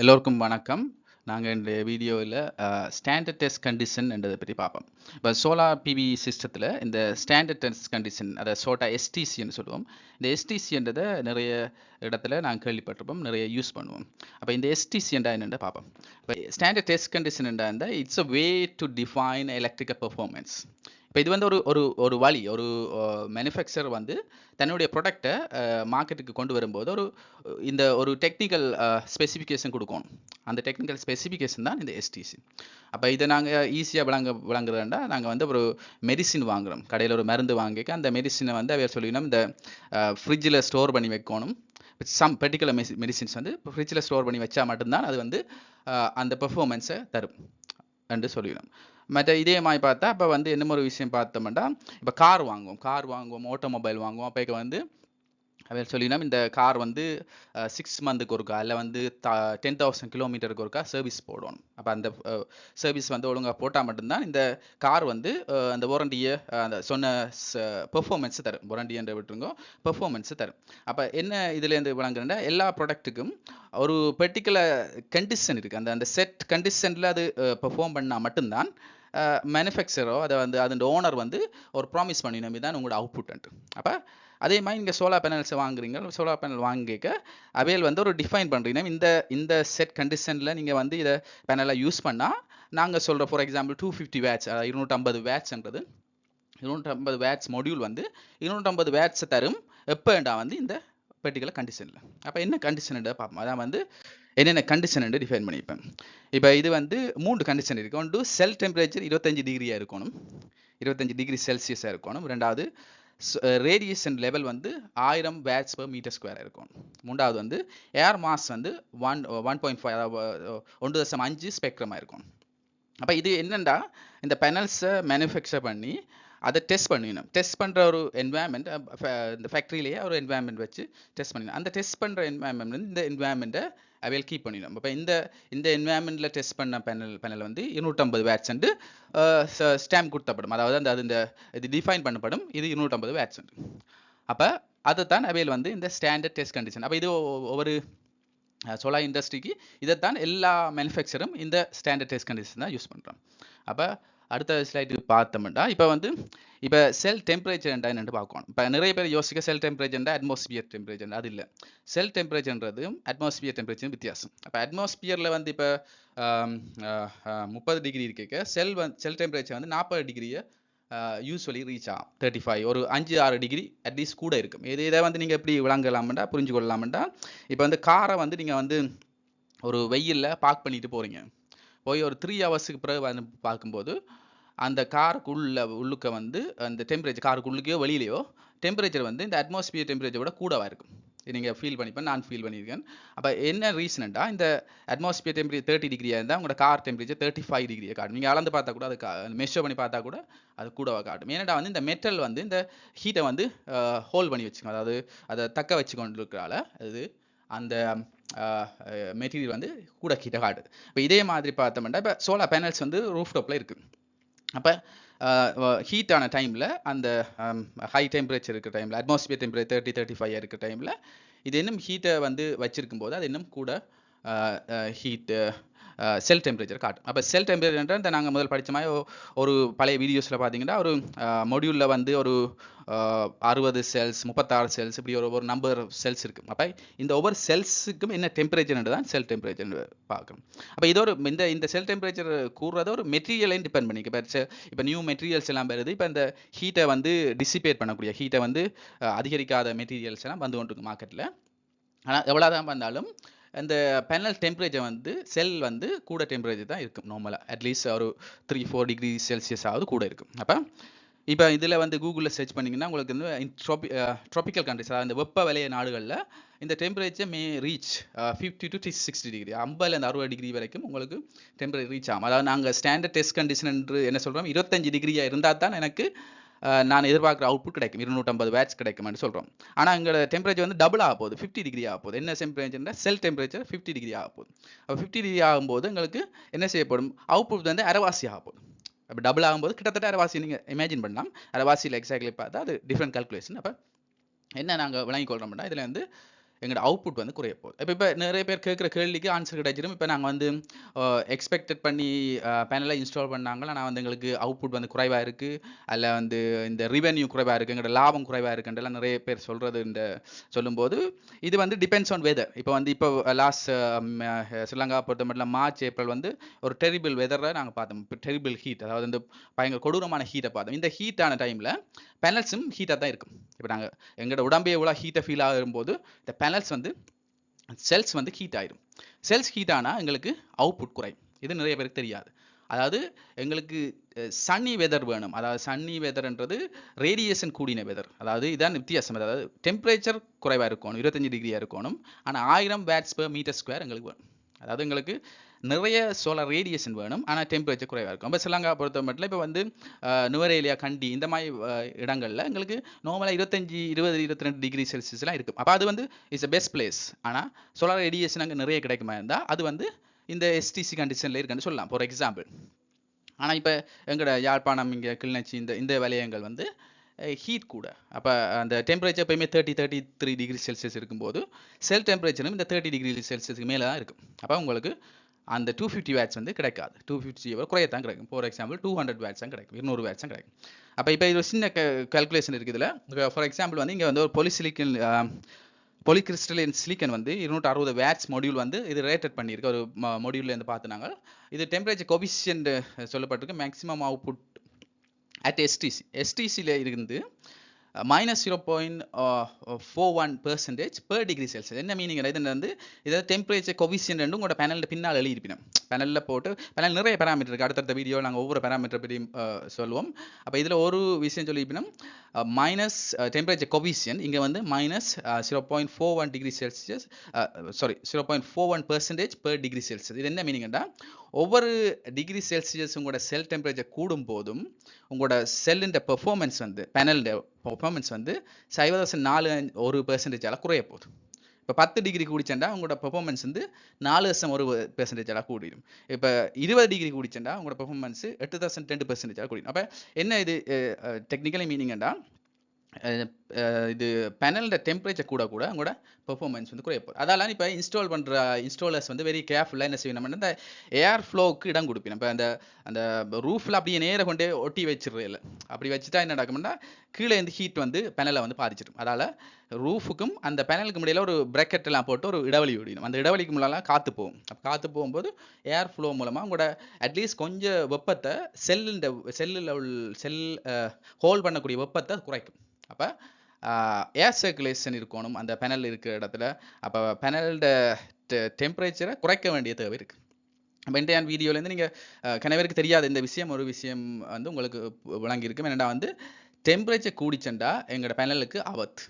எல்லோருக்கும் வணக்கம். நாங்கள் இந்த வீடியோவில் ஸ்டாண்டர்ட் டெஸ்ட் கண்டிஷன் என்றதை பற்றி பார்ப்போம். இப்போ சோலார் பிவி சிஸ்டத்தில் இந்த ஸ்டாண்டர்ட் டெஸ்ட் கண்டிஷன் அதை சோட்டா எஸ்டிசின்னு சொல்லுவோம். இந்த எஸ்டிசின்றதை நிறைய இடத்துல நாங்கள் கேள்விப்பட்டிருப்போம் நிறைய யூஸ் பண்ணுவோம். அப்போ இந்த எஸ்டிசி என்றா என்னென்னு பார்ப்போம். இப்போ ஸ்டாண்டர்ட் டெஸ்ட் கண்டிஷன் என்றா இருந்தால் it's a way to define electrical performance இப்போ இது வந்து ஒரு ஒரு ஒரு வழி ஒரு மேனுஃபேக்சர் வந்து தன்னுடைய ப்ராடக்டை மார்க்கெட்டுக்கு கொண்டு வரும்போது ஒரு இந்த ஒரு டெக்னிக்கல் ஸ்பெசிஃபிகேஷன் கொடுக்கணும். அந்த டெக்னிக்கல் ஸ்பெசிஃபிகேஷன் தான் இந்த எஸ்டிசி அப்போ இதை நாங்கள் ஈஸியாக விளங்க விளங்குறதுண்டா நாங்கள் வந்து ஒரு மெடிசின் வாங்குகிறோம் கடையில் ஒரு மருந்து வாங்கிக்க அந்த மெடிசினை வந்து அவர் சொல்லினோம் இந்த ஃப்ரிட்ஜில் ஸ்டோர் பண்ணி வைக்கணும். சம் பர்டிகுலர் மெடி மெடிசின்ஸ் வந்து ஃப்ரிட்ஜில் ஸ்டோர் பண்ணி வச்சா மட்டும்தான் அது வந்து அந்த பெர்ஃபார்மன்ஸை தரும். என்று சொல்லிடணும். மற்ற இதே மாதிரி பார்த்தா இப்போ வந்து என்ன ஒரு விஷயம் பார்த்தோம்னா இப்போ கார் வாங்குவோம். கார் வாங்குவோம் ஆட்டோமொபைல் வாங்குவோம். அப்போ வந்து அவர் சொல்லினா இந்த கார் வந்து சிக்ஸ் மந்த்துக்கு ஒருக்கா இல்லை வந்து டென் தௌசண்ட் கிலோமீட்டருக்கு ஒருக்கா சர்வீஸ் போடணும். அப்போ அந்த சர்வீஸ் வந்து ஒழுங்காக போட்டால் மட்டும்தான் இந்த கார் வந்து அந்த வாரண்டியை அந்த சொன்ன பெர்ஃபார்மன்ஸ் தரும். வாரண்டி விட்டுருங்கோ பெர்ஃபார்மென்ஸு பெர்ஃபார்மன்ஸ் தரும். அப்போ என்ன இதுலேருந்து விளங்குறேன்னா எல்லா ப்ராடக்ட்டுக்கும் ஒரு பர்டிகுலர் கண்டிஷன் இருக்குது அந்த அந்த செட் கண்டிஷனில் அது பெர்ஃபார்ம் பண்ணால் மட்டும்தான் மேனுஃபேக்சரோ அதை வந்து அதோட ஓனர் வந்து ஒரு ப்ராமிஸ் பண்ணினோம் தான் உங்களோட அவுட்புட் அப்போ அதே மாதிரி நீங்கள் சோலார் பேனல்ஸ் வாங்குறீங்க சோலார் பேனல் வாங்கிக்க அவையில் வந்து ஒரு டிஃபைன் பண்ணுறீங்க இந்த இந்த செட் கண்டிஷனில் நீங்கள் வந்து இதை பேனலை யூஸ் பண்ணால் நாங்கள் சொல்கிற for example two fifty watts இருநூற்றம்பது வேட்ஸ்ன்றது இருநூற்றம்பது வேட்ஸ் மொடியூல் வந்து இருநூற்றம்பது வேட்ஸை தரும் எப்போண்டா வந்து இந்த பர்டிகுலர் கண்டிஷனில் அப்போ என்ன கண்டிஷன் பார்ப்போம். அதான் வந்து என்னென்ன கண்டிஷன் டிஃபைன் பண்ணிப்பேன் இப்போ இது வந்து மூன்று கண்டிஷன் இருக்கு. ஒன்று செல் டெம்பரேச்சர் இருபத்தஞ்சு டிகிரியாக இருக்கணும். இருபத்தஞ்சு டிகிரி செல்சியஸாக இருக்கணும். ரெண்டாவது ரேடியேஷன் லெவல் வந்து ஆயிரம் வேட்ஸ் பர் மீட்டர் ஸ்கொயராக இருக்கும் மூன்றாவது வந்து ஏர் மாஸ் வந்து ஒன் ஒன் பாயிண்ட் ஃபைவ் ஒன்று தசம் அஞ்சு ஸ்பெக்ட்ரமாக இருக்கும் அப்போ இது என்னென்னா இந்த பெனல்ஸை மேனுஃபேக்சர் பண்ணி அதை டெஸ்ட் பண்ணிடணும். டெஸ்ட் பண்ணுற ஒரு என்வாயன்மெண்ட் இந்த ஃபேக்ட்ரியிலேயே ஒரு என்வாயன்மெண்ட் வச்சு டெஸ்ட் பண்ணிடணும். அந்த டெஸ்ட் பண்ணுற என்வாயன்மெண்ட் வந்து இந்த என்வாயன்மெண்ட்டை அவையில் கீப் பண்ணிடும் இப்போ இந்த இந்த என்வாயன்மெண்ட்டில் டெஸ்ட் பண்ண பேனல் பேனல் வந்து இருநூற்றம்பது வேட்ஸ் வந்து ஸ்டாம்ப் uh, கொடுத்தப்படும். அதாவது அந்த அது இந்த இது டிஃபைன் பண்ணப்படும். இது இருநூற்றம்பது வேட்ஸ் அப்போ அதை தான் அவையில் வந்து இந்த ஸ்டாண்டர்ட் டெஸ்ட் கண்டிஷன் அப்போ இது ஒவ்வொரு சோலார் இண்டஸ்ட்ரிக்கு இதைத்தான் எல்லா மேனுஃபேக்சரும் இந்த ஸ்டாண்டர்ட் டெஸ்ட் கண்டிஷன் தான் யூஸ் பண்ணுறோம் அப்போ அடுத்த ஸ்லைடுக்கு பார்த்தோம்னா இப்போ வந்து இப்போ செல் டெம்பரேச்சர் என்னன்னு பார்க்கணும். இப்போ நிறைய பேர் யோசிக்க செல் டெம்பரேச்சர் அட்மாஸ்பியர் டெம்பரேச்சர் அது இல்லை. செல் டெம்பரேச்சர்ன்றது அட்மாஸ்பியர் டெம்பரேச்சர் வித்தியாசம். அப்போ அட்மாஸ்பியரில் வந்து இப்போ முப்பது டிகிரி இருக்க செல் வந்து செல் டெம்பரேச்சர் வந்து நாற்பது டிகிரியை யூஸ்வலி ரீச் ஆகும். தேர்ட்டி ஃபைவ் ஒரு அஞ்சு ஆறு டிகிரி அட்லீஸ்ட் கூட இருக்கும். இது இதை வந்து நீங்கள் எப்படி விளங்கலாம்டா புரிஞ்சு கொள்ளலாம்டா இப்போ வந்து காரை வந்து நீங்கள் வந்து ஒரு வெயிலில் பார்க் பண்ணிட்டு போகிறீங்க போய் ஒரு த்ரீ ஹவர்ஸுக்கு பிறகு வந்து பார்க்கும்போது அந்த காருக்குள்ள உள்ளுக்க வந்து அந்த டெம்பரேச்சர் காருக்குள்ளுக்கையோ வெளியிலையோ டெம்பரேச்சர் வந்து இந்த அட்மாஸ்பியர் டெம்பரேச்சர் விட கூடவாக இருக்கும். நீங்கள் ஃபீல் பண்ணிப்பேன் நான் ஃபீல் பண்ணியிருக்கேன். அப்போ என்ன ரீசன்டா இந்த அட்மாஸ்பியர் டெம்பரேச்சர் தேர்ட்டி டிகிரியாக இருந்தால் உங்களோட கார் டெம்பரேச்சர் தேர்ட்டி ஃபைவ் டிகிரியை காட்டும். நீங்கள் அளந்து பார்த்தா கூட அது மெஷர் பண்ணி பார்த்தா கூட அது கூடவாக காட்டும். ஏன்னா வந்து இந்த மெட்டல் வந்து இந்த ஹீட்டை வந்து ஹோல்ட் பண்ணி வச்சுக்கணும் அதாவது அதை தக்க வச்சு கொண்டு இருக்கிறால அது அந்த மெட்டீரியல் வந்து கூட கிட்ட காட்டுது. இப்போ இதே மாதிரி பார்த்தோம்னா இப்போ சோலார் பேனல்ஸ் வந்து ரூஃப் டாப்பில் இருக்குது அப்போ ஹீட்டான டைமில் அந்த ஹை டெம்பரேச்சர் இருக்கிற டைமில் atmosphere temperature thirty thirty five இருக்கிற டைமில் இது இன்னும் ஹீட்டை வந்து வச்சிருக்கும் போது அது இன்னும் கூட ஹீட்டு செல் டெம்பரேச்சர் காட்டும் அப்போ செல் டெம்பரேச்சர் என்ற நாங்கள் முதல் படித்த மாதிரி ஒரு பழைய வீடியோஸில் பார்த்தீங்கன்னா ஒரு மொடியூலில் வந்து ஒரு அறுபது செல்ஸ் முப்பத்தாறு செல்ஸ் இப்படி ஒரு ஒரு நம்பர் செல்ஸ் இருக்குது அப்போ இந்த ஒவ்வொரு செல்ஸுக்கும் என்ன டெம்பரேச்சர் தான் செல் டெம்பரேச்சர் பார்க்கணும். அப்போ இது ஒரு இந்த இந்த செல் டெம்பரேச்சர் கூறுறத ஒரு மெட்டீரியலையும் டிபெண்ட் பண்ணி இப்போ இப்போ நியூ மெட்டீரியல்ஸ் எல்லாம் வருது. இப்போ இந்த ஹீட்டை வந்து டிசிபேட் பண்ணக்கூடிய ஹீட்டை வந்து அதிகரிக்காத மெட்டீரியல்ஸ் எல்லாம் வந்து கொண்டு மார்க்கெட்டில் ஆனால் எவ்வளோ தான் வந்தாலும் அந்த பேனல் டெம்பரேச்சர் வந்து செல் வந்து கூட டெம்பரேச்சர் தான் இருக்கும் நார்மலாக அட்லீஸ்ட் ஒரு த்ரீ ஃபோர் டிகிரி செல்சியஸ் ஆகுது கூட இருக்கும். அப்போ இப்போ இதில் வந்து கூகுளில் சர்ச் பண்ணிங்கன்னா உங்களுக்கு வந்து ட்ராபி ட்ராபிக்கல் கண்ட்ரிஸ் அதாவது இந்த வெப்ப விலைய நாடுகளில் இந்த temperature may reach fifty to sixty degree ஐம்பதுலேருந்து அறுபது டிகிரி வரைக்கும் உங்களுக்கு டெம்பரேச்சர் ரீச் ஆகும். அதாவது நாங்கள் ஸ்டாண்டர்ட் டெஸ்ட் கண்டிஷன் என்று என்ன சொல்கிறோம் இருபத்தஞ்சு டிகிரியாக இருந்தால் தான் எனக்கு நான் எதிர்பார்க்குற அவுட்புட் கிடைக்கும். இருநூற்றம்பது வேட்ஸ் கிடைக்கும்னு சொல்கிறோம் ஆனால் எங்களோட டெம்பரேச்சர் வந்து டபுள் ஆக போகுது. ஃபிஃப்டி டிகிரி ஆக போகுது. என்ன டெம்பரேச்சர்னா செல் டெம்பரேச்சர் ஃபிஃப்டி டிகிரி ஆக போகுது. அப்போ ஃபிஃப்டி டிகிரி ஆகும்போது எங்களுக்கு என்ன செய்யப்படும்? அவுட்புட் வந்து அரைவாசி ஆக போகுது. அப்போ டபுள் ஆகும்போது கிட்டத்தட்ட அரைவாசி நீங்கள் இமேஜின் பண்ணலாம். அரைவாசியில் எக்ஸாக்ட்லி பார்த்தா அது டிஃப்ரெண்ட் கல்குலேஷன் அப்போ என்ன நாங்கள் விளங்கி கொள்கிறோம்னா இதில் வந்து எங்களோட அவுட்புட் வந்து குறைய போகுது. இப்போ இப்போ நிறைய பேர் கேட்குற கேள்விக்கு ஆன்சர் கிடைச்சிடும். இப்போ நாங்கள் வந்து எக்ஸ்பெக்டட் பண்ணி பேனலை இன்ஸ்டால் பண்ணாங்களா நான் வந்து எங்களுக்கு அவுட்புட் வந்து குறைவாக இருக்குது அதில் வந்து இந்த ரிவென்யூ குறைவாக இருக்குது எங்களோட லாபம் குறைவாக இருக்குன்றலாம் நிறைய பேர் சொல்கிறது இந்த சொல்லும்போது இது வந்து டிபெண்ட்ஸ் ஆன் வெதர் இப்போ வந்து இப்போ லாஸ்ட் ஸ்ரீலங்கா பொறுத்த மட்டும் மார்ச் ஏப்ரல் வந்து ஒரு டெரிபிள் வெதரை நாங்கள் பார்த்தோம். இப்போ டெரிபிள் ஹீட் அதாவது இந்த பயங்கர கொடூரமான ஹீட்டை பார்த்தோம். இந்த ஹீட்டான டைமில் பேனல்ஸும் ஹீட்டாக தான் இருக்கும். இப்போ நாங்கள் எங்களோட உடம்பே எவ்வளோ ஹீட்டை ஃபீல் ஆகும்போது இந்த பேனல்ஸ் வந்து செல்ஸ் வந்து ஹீட் ஆயிடும். செல்ஸ் ஹீட் ஆனால் எங்களுக்கு அவுட்புட் குறையும். இது நிறைய பேருக்கு தெரியாது. அதாவது எங்களுக்கு சன்னி வெதர் வேணும். அதாவது சன்னி வெதர்ன்றது ரேடியேஷன் கூடின வெதர் அதாவது இதான் வித்தியாசம். அதாவது டெம்பரேச்சர் குறைவாக இருக்கணும். இருபத்தஞ்சி டிகிரியாக இருக்கணும். ஆனால் ஆயிரம் வேட்ஸ் பர் மீட்டர் ஸ்கொயர் எங்களுக்கு வேணும். அதாவது எங்களுக்கு நிறைய சோலார் ரேடியேஷன் வேணும். ஆனால் டெம்பரேச்சர் குறைவாக இருக்கும். இப்போ ஸ்ரீலங்கா பொறுத்த மட்டும் இப்போ வந்து நுவரேலியா கண்டி இந்த மாதிரி இடங்களில் இடங்கள்ல எங்களுக்கு நார்மலாக இருபத்தஞ்சி இருபது இருபத்தி ரெண்டு டிகிரி செல்சியஸ்லாம் இருக்கும். அப்போ அது வந்து இட்ஸ் அ பெஸ்ட் பிளேஸ் ஆனால் சோலார் ரேடியேஷன் அங்கே நிறைய கிடைக்குமா இருந்தால் அது வந்து இந்த எஸ்டிசி கண்டிஷனில் இருக்குன்னு சொல்லலாம். ஃபார் எக்ஸாம்பிள் ஆனால் இப்போ எங்களோட யாழ்ப்பாணம் இங்கே கிளிநொச்சி இந்த இந்த வலயங்கள் வந்து ஹீட் கூட. அப்போ அந்த டெம்பரேச்சர் எப்பயுமே thirty thirty three degree Celsius இருக்கும்போது செல் டெம்பரேச்சரும் இந்த தேர்ட்டி டிகிரி செல்சியஸ்க்கு மேலே தான் இருக்கும். அப்போ உங்களுக்கு அந்த டூ ஃபிஃப்டி வேட்ஸ் வந்து கிடைக்காது. டூ ஃபிஃப்டி குறையத்தான் கிடைக்கும். For example two hundred watts தான் கிடைக்கும். இருநூறு வேட்ஸ் தான் கிடைக்கும். அப்போ இப்போ இது ஒரு சின்ன கல்குலேஷன் இருக்குது இதில். ஃபார் எக்ஸாம்பிள் வந்து இங்கே வந்து ஒரு பொலிசிலிக்கன் பொலிகிறிஸ்டலின் சிலிக்கன் வந்து இருநூற்றி அறுபது வேட்ஸ் மொடியூல் வந்து இது ரேட்டட் பண்ணியிருக்கு. ஒரு மொடியூலில் இருந்து பார்த்து இது டெம்பரேச்சர் கொபிஷியன்ட் சொல்லப்பட்டிருக்கு. மேக்ஸிமம் அவுட்புட் அட் எஸ்டிசி எஸ்டிசியில் இருந்து minus zero point four one percentage per degree Celsius என்ன மீனிங் இது வந்து இதாவது டெம்பரேச்சர் கொவிஷன் ரெண்டும் உங்களோட பேனலில் பின்னால் எழுதியிருப்பினோம். பேனலில் போட்டு பேனல் நிறைய பேராமீட்டர் இருக்குது அடுத்தடுத்த வீடியோ நாங்கள் ஒவ்வொரு பேராமீட்டர் பற்றியும் சொல்லுவோம். அப்போ இதில் ஒரு விஷயம் சொல்லியிருப்பினோம் மைனஸ் டெம்பரேச்சர் கொவிஷியன் இங்கே வந்து minus zero point four one degree Celsius sorry zero point four one percentage per degree Celsius இது என்ன மீனிங்கன்னா ஒவ்வொரு டிகிரி செல்சியஸ் உங்களோட செல் டெம்பரேச்சர் கூடும் போதும் உங்களோட செல்லின் பெர்ஃபார்மன்ஸ் வந்து பேனலின் பெர்ஃபார்மன்ஸ் வந்து சைவ தசம் நாலு அஞ்சு- ஒரு பெர்சன்டேஜால் குறைய போகுது. இப்போ பத்து டிகிரி கூடிச்சேன்டா உங்களோட பெர்ஃபார்மன்ஸ் வந்து நாலு தசம் ஒரு பெர்சன்டேஜாக கூடிடும். இப்போ இருபது டிகிரி கூடிச்சேன்டா உங்களோட பெர்ஃபார்மன்ஸ் எட்டு தௌசண்ட் ரெண்டு பெர்சன்டேஜாக கூடிடும். அப்போ என்ன இது டெக்னிக்கலி மீனிங்கண்டா இது பேனலோட டெம்பரேச்சர் கூட கூட உங்களோட பெர்ஃபார்மன்ஸ் வந்து குறைய போகுது. அதெல்லாம் இப்போ இன்ஸ்டால் பண்ணுற இன்ஸ்டாலர்ஸ் வந்து வெரி கேர்ஃபுல்லாக என்ன செய்யணும்? இந்த ஏர் ஃப்ளோவுக்கு இடம் கொடுப்பேன். இப்போ அந்த அந்த ரூஃபில் அப்படியே நேர கொண்டே ஒட்டி வச்சிடுறதில்ல அப்படி வச்சுட்டா என்ன நடக்கும்னா கீழே இருந்து ஹீட் வந்து பேனலை வந்து பாதிச்சிடும். அதால் ரூஃபுக்கும் அந்த பேனலுக்கு முடியல ஒரு bracket எல்லாம் போட்டு ஒரு இடைவெளி விடணும். அந்த இடைவெளிக்கு முன்னெல்லாம் காற்று போகும். அப்போ காற்று போகும்போது ஏர் ஃப்ளோ மூலமாக உங்களோட அட்லீஸ்ட் கொஞ்சம் வெப்பத்தை செல்லுண்ட செல்லில் செல் ஹோல்ட் பண்ணக்கூடிய வெப்பத்தை குறைக்கும். அப்போ ஏர் சர்க்குலேஷன் இருக்கணும். அந்த பெனல் இருக்கிற இடத்துல. அப்போ பேனலோட டெம்பரேச்சரை குறைக்க வேண்டிய தேவை இருக்குது அப்போ இன்றைய வீடியோலேருந்து நீங்கள் கணவருக்கு தெரியாத இந்த விஷயம் ஒரு விஷயம் வந்து உங்களுக்கு விளங்கியிருக்கும் என்னடா வந்து டெம்பரேச்சர் கூடிச்சண்டா எங்களோட பேனலுக்கு ஆபத்து.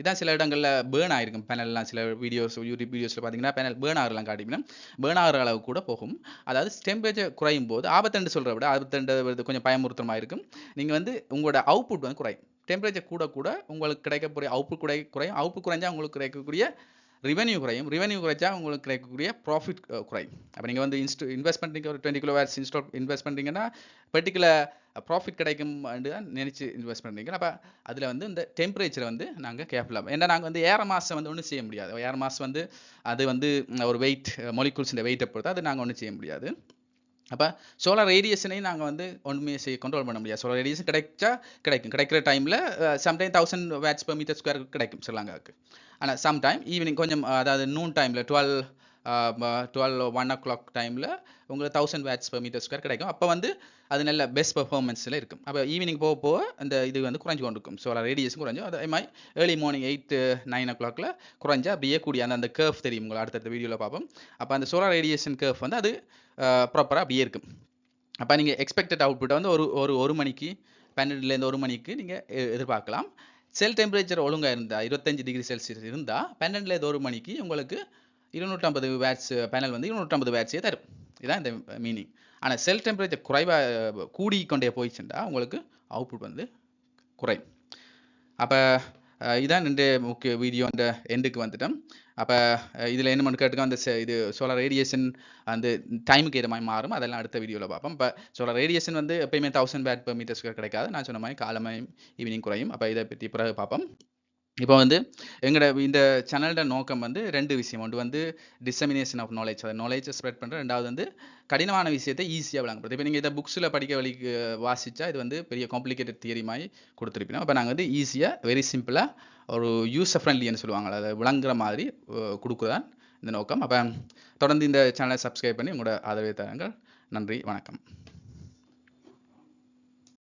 இதான் சில இடங்களில் பேர்ன் ஆகிருக்கும் பேனல்லாம் சில வீடியோஸ் யூடியூப் வீடியோஸில் பார்த்தீங்கன்னா பேனல் பேர்ன் ஆகலாம் காட்டிங்கன்னா பேர்ன் ஆகிற அளவு கூட போகும். அதாவது டெம்பரேச்சர் குறையும் போது ஆபத்தண்டு சொல்கிற விட ஆபத்தண்டு கொஞ்சம் பயமுறுத்தமாக இருக்கும். நீங்கள் வந்து உங்களோட அவுட்புட் வந்து குறையும். டெம்பரேச்சர் கூட கூட உங்களுக்கு கிடைக்கக்கூடிய அவுட்புட் குறை குறையும். அவுட்புட் குறைஞ்சா உங்களுக்கு கிடைக்கக்கூடிய ரெவென்யூ குறையும். ரெவென்யூ குறைச்சா உங்களுக்கு கிடைக்கக்கூடிய ப்ராஃபிட் குறையும். அப்போ நீங்கள் வந்து இன்ஸ்ட் இன்வெஸ்ட் பண்ணுறீங்க ஒரு twenty kilo watts install invest பண்ணுறீங்கன்னா பர்டிகுலர் ப்ராஃபிட் கிடைக்கும் தான் நினச்சி இன்வெஸ்ட் பண்ணுறீங்க அப்போ அதில் வந்து இந்த டெம்பரேச்சரை வந்து நாங்கள் கேர்ஃபுல்லாக ஏன்னா நாங்கள் வந்து ஏற மாதம் வந்து ஒன்றும் செய்ய முடியாது. ஏற மாதம் வந்து அது வந்து ஒரு வெயிட் மொலிகூல்ஸ் இந்த வெயிட்டை பொறுத்து அது நாங்கள் ஒன்றும் செய்ய முடியாது. அப்போ சோலார் ரேடியேஷனையும் நாங்கள் வந்து ஒன்றுமே செய்ய கண்ட்ரோல் பண்ண முடியாது. சோலார் ரேடியேஷன் கிடைச்சா கிடைக்கும். கிடைக்கிற டைமில் sometime thousand watts per metre square கிடைக்கும் ஸ்ரீலங்காவுக்கு ஆனால் சம்டைம் ஈவினிங் கொஞ்சம் அதாவது நூன் டைமில் twelve twelve one o'clock டைமில் உங்களுக்கு thousand watts per metre square கிடைக்கும். அப்போ வந்து அது நல்ல பெஸ்ட் பெர்ஃபார்மன்ஸில் இருக்கும். அப்போ ஈவினிங் போக போக அந்த இது வந்து குறைஞ்சு கொண்டு இருக்கும் சோலார் ரேடியேஷன் குறைஞ்சும் அதே மாதிரி ஏர்லி மார்னிங் எயிட் நைன் ஓ கிளாக்ல குறைஞ்சா அப்படியே கூடிய அந்த அந்த கேர்ஃப் தெரியும் உங்களை அடுத்தடுத்த வீடியோவில் பார்ப்போம். அப்போ அந்த சோலார் ரேடியேஷன் கேர்ஃப் வந்து அது ப்ராப்பராக அப்படியே இருக்கும். அப்போ நீங்கள் எக்ஸ்பெக்டட் அவுட்புட்டை வந்து ஒரு ஒரு ஒரு மணிக்கு பன்னெண்டுலேருந்து ஒரு மணிக்கு நீங்கள் எதிர்பார்க்கலாம். செல் டெம்பரேச்சர் ஒழுங்காக இருந்தால் இருபத்தஞ்சு டிகிரி செல்சியஸ் இருந்தால் பன்னெண்டுலேருந்து ஒரு மணிக்கு உங்களுக்கு இருநூற்றம்பது வேட்ஸ் பேனல் வந்து இருநூற்றம்பது வேட்ஸே தரும். இதுதான் இந்த மீனிங் ஆனால் செல் டெம்பரேச்சர் குறைவாக கூடி கொண்டே போயிடுச்சுண்டா உங்களுக்கு அவுட்புட் வந்து குறையும். அப்போ இதான் ரெண்டு முக்கிய வீடியோ அந்த எண்டுக்கு வந்துட்டோம். அப்போ இதில் என்ன கேட்டுக்கோ அந்த இது சோலார் ரேடியேஷன் அந்த டைமுக்கு ஏற்ற மாதிரி மாறும். அதெல்லாம் அடுத்த வீடியோவில் பார்ப்போம். இப்போ சோலார் ரேடியேஷன் வந்து எப்பயுமே thousand watt per metre square கிடைக்காது. நான் சொன்ன மாதிரி காலமையும் ஈவினிங் குறையும். அப்போ இதை பற்றி பிறகு பார்ப்போம். இப்போ வந்து எங்களோட இந்த சேனலோட நோக்கம் வந்து ரெண்டு விஷயம். ஒன்று வந்து டிசமினேஷன் ஆஃப் நாலேஜ் அதை நாலேஜை ஸ்ப்ரெட் பண்ணுற ரெண்டாவது வந்து கடினமான விஷயத்தை ஈஸியாக விளங்குறது இப்போ நீங்கள் இதை புக்ஸில் படிக்க வழிக்கு வாசித்தா இது வந்து பெரிய காம்ப்ளிகேட்டட் தியரி மாதிரி கொடுத்துருப்பீங்க. அப்போ நாங்கள் வந்து ஈஸியாக வெரி சிம்பிளாக ஒரு யூஸர் ஃப்ரெண்ட்லின்னு சொல்லுவாங்க அதை விளங்குற மாதிரி கொடுக்குறதான் இந்த நோக்கம். அப்போ தொடர்ந்து இந்த சேனலை சப்ஸ்கிரைப் பண்ணி உங்களோட ஆதரவை தருங்கள். நன்றி வணக்கம்.